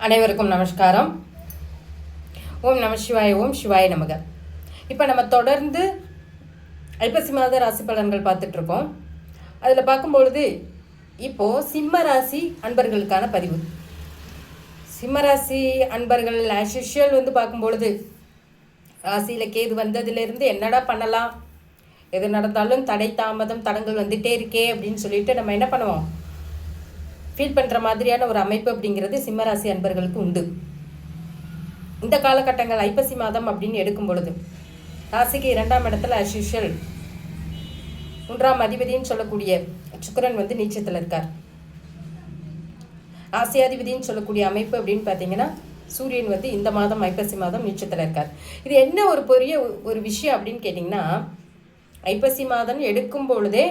அனைவருக்கும் நமஸ்காரம். ஓம் நம சிவாய ஓம் சிவாய நமக. இப்போ நம்ம தொடர்ந்து ஐப்பசி மாத ராசி பலன்கள் பார்த்துட்ருக்கோம். அதில் பார்க்கும்பொழுது இப்போது சிம்ம ராசி அன்பர்களுக்கான பதிவு. சிம்ம ராசி அன்பர்கள் ஆஸ் யூஷுவல் வந்து பார்க்கும்பொழுது ராசியில் கேது வந்ததுலேருந்து என்னடா பண்ணலாம்? எது நடந்தாலும் தடை தாமதம் தடங்கள் வந்துட்டே இருக்கே அப்படின்னு சொல்லிட்டு நம்ம என்ன பண்ணுவோம்? ஃபீல் பண்ணுற மாதிரியான ஒரு அமைப்பு அப்படிங்கிறது சிம்மராசி அன்பர்களுக்கு உண்டு. இந்த காலகட்டங்கள் ஐப்பசி மாதம் அப்படின்னு எடுக்கும் பொழுது ராசிக்கு இரண்டாம் இடத்துல as மூன்றாம் அதிபதின்னு சொல்லக்கூடிய சுக்கரன் வந்து நீச்சத்தில் இருக்கார். ராசியாதிபதின்னு சொல்லக்கூடிய அமைப்பு அப்படின்னு பார்த்தீங்கன்னா சூரியன் வந்து இந்த மாதம் ஐப்பசி மாதம் நீச்சத்தில் இருக்கார். இது என்ன ஒரு பெரிய ஒரு விஷயம் அப்படின்னு கேட்டிங்கன்னா ஐப்பசி மாதம் எடுக்கும் பொழுதே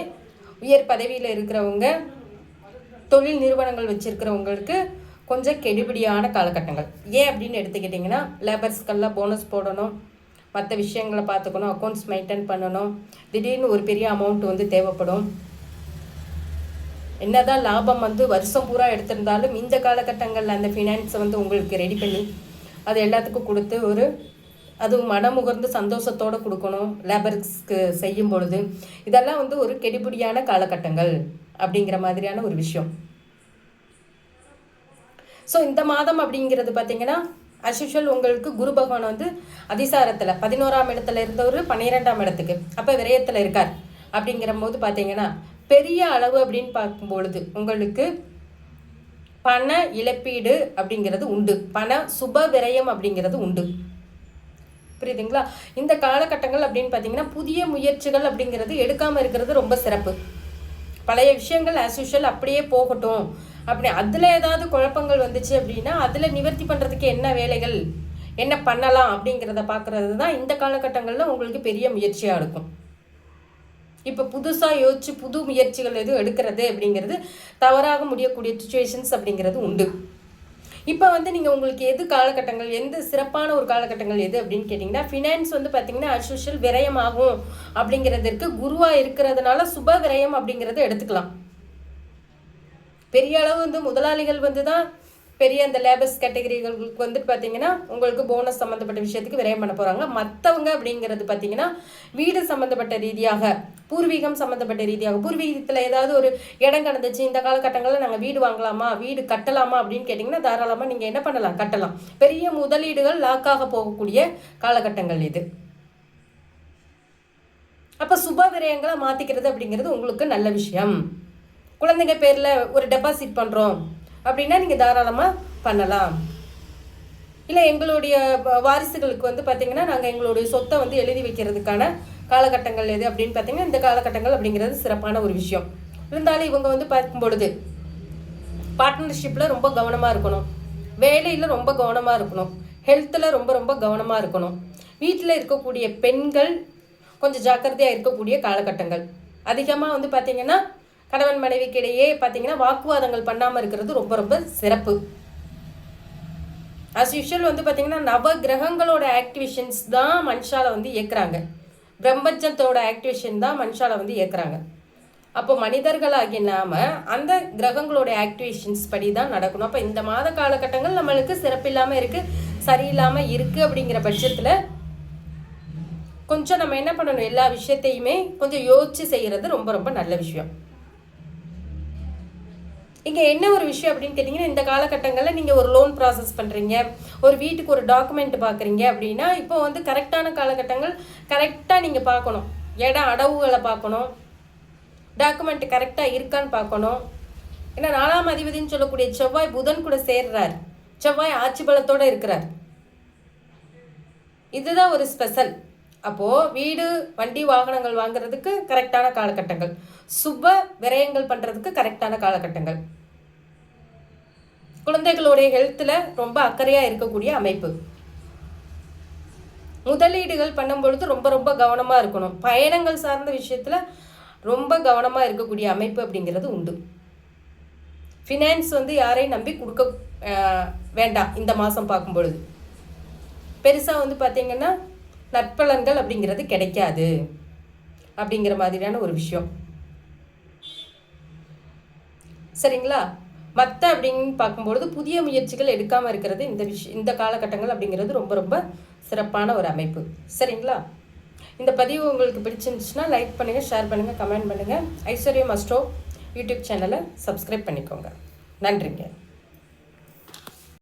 உயர் பதவியில் இருக்கிறவங்க தொழில் நிறுவனங்கள் வச்சுருக்கிறவங்களுக்கு கொஞ்சம் கெடுபிடியான காலகட்டங்கள். ஏன் அப்படின்னு எடுத்துக்கிட்டிங்கன்னா லேபர்ஸ்க்கெல்லாம் போனஸ் போடணும். மற்ற விஷயங்களை பார்த்துக்கணும் அக்கௌண்ட்ஸ் மெயின்டைன் பண்ணணும். திடீர்னு ஒரு பெரிய அமௌண்ட் வந்து தேவைப்படும். என்னதான் லாபம் வந்து வருஷம் பூரா எடுத்திருந்தாலும் இந்த காலகட்டங்களில் அந்த ஃபினான்ஸை வந்து உங்களுக்கு ரெடி பண்ணி அது எல்லாத்துக்கும் கொடுத்து ஒரு அது மனமுகர்ந்து சந்தோஷத்தோடு கொடுக்கணும் லேபர்ஸ்க்கு செய்யும் பொழுது. இதெல்லாம் வந்து ஒரு கெடிபிடியான காலகட்டங்கள் அப்படிங்கிற மாதிரியான ஒரு விஷயம். ஸோ இந்த மாதம் அப்படிங்கிறது பார்த்தீங்கன்னா அஸ்யூஷுவல் உங்களுக்கு குரு பகவான் வந்து அதிசாரத்தில் பதினோராம் இடத்துல இருந்தவர் பன்னிரெண்டாம் இடத்துக்கு. அப்போ விரயத்தில் இருக்கார். அப்படிங்கிற போது பார்த்தீங்கன்னா பெரிய அளவு அப்படின்னு பார்க்கும்பொழுது உங்களுக்கு பண இழப்பீடு அப்படிங்கிறது உண்டு. பண சுப விரயம் அப்படிங்கிறது உண்டு. புரியுதுங்களா? இந்த காலகட்டங்கள் அப்படின்னு பார்த்தீங்கன்னா புதிய முயற்சிகள் அப்படிங்கிறது எடுக்காமல் இருக்கிறது ரொம்ப சிறப்பு. பழைய விஷயங்கள் ஆஸ் யூஷுவல் அப்படியே போகட்டும். அப்படி அதில் ஏதாவது குழப்பங்கள் வந்துச்சு அப்படின்னா அதில் நிவர்த்தி பண்ணுறதுக்கு என்ன வேலைகள் என்ன பண்ணலாம் அப்படிங்கிறத பார்க்குறது தான் இந்த காலகட்டங்களில் உங்களுக்கு பெரிய முயற்சியாக இருக்கும். இப்போ புதுசாக யோசிச்சு புது முயற்சிகள் எதுவும் எடுக்கிறது அப்படிங்கிறது தவறாக முடியக்கூடிய சுச்சுவேஷன்ஸ் அப்படிங்கிறது உண்டு. இப்போ வந்து நீங்கள் உங்களுக்கு எது காலகட்டங்கள் எந்த சிறப்பான ஒரு காலகட்டங்கள் எது அப்படின்னு கேட்டிங்கன்னா ஃபினான்ஸ் வந்து பார்த்தீங்கன்னா அஸ்யூஷுவல் விரயமாகும் அப்படிங்கிறதுக்கு குருவாக இருக்கிறதுனால சுப விரயம் அப்படிங்கிறத எடுத்துக்கலாம். பெரிய அளவு வந்து முதலாளிகள் வந்து தான் பெரிய அந்த லேபர்ஸ் கேட்டகரிகளுக்கு வந்துட்டு பார்த்தீங்கன்னா உங்களுக்கு போனஸ் சம்மந்தப்பட்ட விஷயத்துக்கு விரயம் பண்ண போகிறாங்க மற்றவங்க அப்படிங்கிறது பார்த்தீங்கன்னா வீடு சம்மந்தப்பட்ட ரீதியாக பூர்வீகம் சம்மந்தப்பட்ட ரீதியாக பூர்வீகத்தில் ஏதாவது ஒரு இடம் கிடந்துச்சு இந்த காலகட்டங்களில் நாங்கள் வீடு வாங்கலாமா வீடு கட்டலாமா அப்படின்னு கேட்டிங்கன்னா தாராளமாக நீங்கள் என்ன பண்ணலாம்? கட்டலாம். பெரிய முதலீடுகள் லாக்காக போகக்கூடிய காலகட்டங்கள் இது. அப்போ சுப விரயங்களை மாற்றிக்கிறது அப்படிங்கிறது உங்களுக்கு நல்ல விஷயம். குழந்தைங்க பேரில் ஒரு டெபாசிட் பண்ணுறோம் அப்படின்னா நீங்கள் தாராளமாக பண்ணலாம். இல்லை எங்களுடைய வாரிசுகளுக்கு வந்து பார்த்தீங்கன்னா நாங்கள் எங்களுடைய சொத்தை வந்து எழுதி வைக்கிறதுக்கான காலகட்டங்கள் எது அப்படின்னு பார்த்தீங்கன்னா இந்த காலகட்டங்கள் அப்படிங்கிறது சிறப்பான ஒரு விஷயம். இருந்தாலும் இவங்க வந்து பார்க்கும் பொழுது பார்ட்னர்ஷிப்பில் ரொம்ப கவனமாக இருக்கணும். வேலையில் ரொம்ப கவனமாக இருக்கணும். ஹெல்த்தில் ரொம்ப ரொம்ப கவனமாக இருக்கணும். வீட்டில் இருக்கக்கூடிய பெண்கள் கொஞ்சம் ஜாக்கிரதையாக இருக்கக்கூடிய காலகட்டங்கள். அதிகமாக வந்து பார்த்தீங்கன்னா கணவன் மனைவிக்கு இடையே பார்த்தீங்கன்னா வாக்குவாதங்கள் பண்ணாமல் இருக்கிறது ரொம்ப ரொம்ப சிறப்பு. அஸ் யூஷுவல் வந்து பார்த்தீங்கன்னா நவ கிரகங்களோட ஆக்டிவேஷன்ஸ் தான் மனுஷால வந்து இயக்குறாங்க. பிரம்மஜத்தோட ஆக்டிவேஷன் தான் மனுஷால வந்து ஏற்கிறாங்க அப்போ மனிதர்களாகி நாம அந்த கிரகங்களோட ஆக்டிவேஷன்ஸ் படி தான் நடக்கணும். அப்போ இந்த மாத காலகட்டங்கள் நம்மளுக்கு சிறப்பில்லாமல் இருக்குது சரியில்லாமல் இருக்குது அப்படிங்கிற பட்சத்தில் கொஞ்சம் நம்ம என்ன பண்ணணும்? எல்லா விஷயத்தையுமே கொஞ்சம் யோசிச்சு செய்கிறது ரொம்ப ரொம்ப நல்ல விஷயம். இங்கே என்ன ஒரு விஷயம் அப்படின்னு கேட்டிங்கன்னா இந்த காலகட்டங்களில் நீங்கள் ஒரு லோன் ப்ராசஸ் பண்ணுறீங்க ஒரு வீட்டுக்கு ஒரு டாக்குமெண்ட் பார்க்குறீங்க அப்படின்னா இப்போ வந்து கரெக்டான காலகட்டங்கள் கரெக்டாக நீங்கள் பார்க்கணும். இடம் அடவுகளை பார்க்கணும். டாக்குமெண்ட் கரெக்டாக இருக்கான்னு பார்க்கணும். ஏன்னா நாலாம் அதிபதின்னு சொல்லக்கூடிய செவ்வாய் புதன் கூட சேர்றார். செவ்வாய் ஆட்சி பலத்தோடு இருக்கிறார். இதுதான் ஒரு ஸ்பெஷல் அப்போது வீடு வண்டி வாகனங்கள் வாங்குறதுக்கு கரெக்டான காலகட்டங்கள். சுப விரயங்கள் பண்ணுறதுக்கு கரெக்டான காலகட்டங்கள். குழந்தைகளுடைய ஹெல்த்தில் ரொம்ப அக்கறையாக இருக்கக்கூடிய அமைப்பு. முதலீடுகள் பண்ணும் பொழுது ரொம்ப ரொம்ப கவனமாக இருக்கணும். பயணங்கள் சார்ந்த விஷயத்தில் ரொம்ப கவனமாக இருக்கக்கூடிய அமைப்பு அப்படிங்கிறது உண்டு. ஃபினான்ஸ் வந்து யாரையும் நம்பி கொடுக்க வேண்டாம் இந்த மாதம் பார்க்கும் பொழுது பெருசாக வந்து பார்த்தீங்கன்னா நற்பலன்கள் அப்படிங்கிறது கிடைக்காது. அப்படிங்கிற மாதிரியான ஒரு விஷயம். சரிங்களா? மற்ற அப்படின்னு பார்க்கும்பொழுது புதிய முயற்சிகள் எடுக்காமல் இருக்கிறது இந்த விஷயம் இந்த காலகட்டங்கள் அப்படிங்கிறது ரொம்ப ரொம்ப சிறப்பான ஒரு அமைப்பு. சரிங்களா? இந்த பதிவு உங்களுக்கு பிடிச்சிருந்துச்சுன்னா லைக் பண்ணுங்கள் ஷேர் பண்ணுங்கள் கமெண்ட் பண்ணுங்கள் ஐஸ்வர்யம் அஸ்டோ யூடியூப் சேனலை சப்ஸ்கிரைப் பண்ணிக்கோங்க. நன்றிங்க.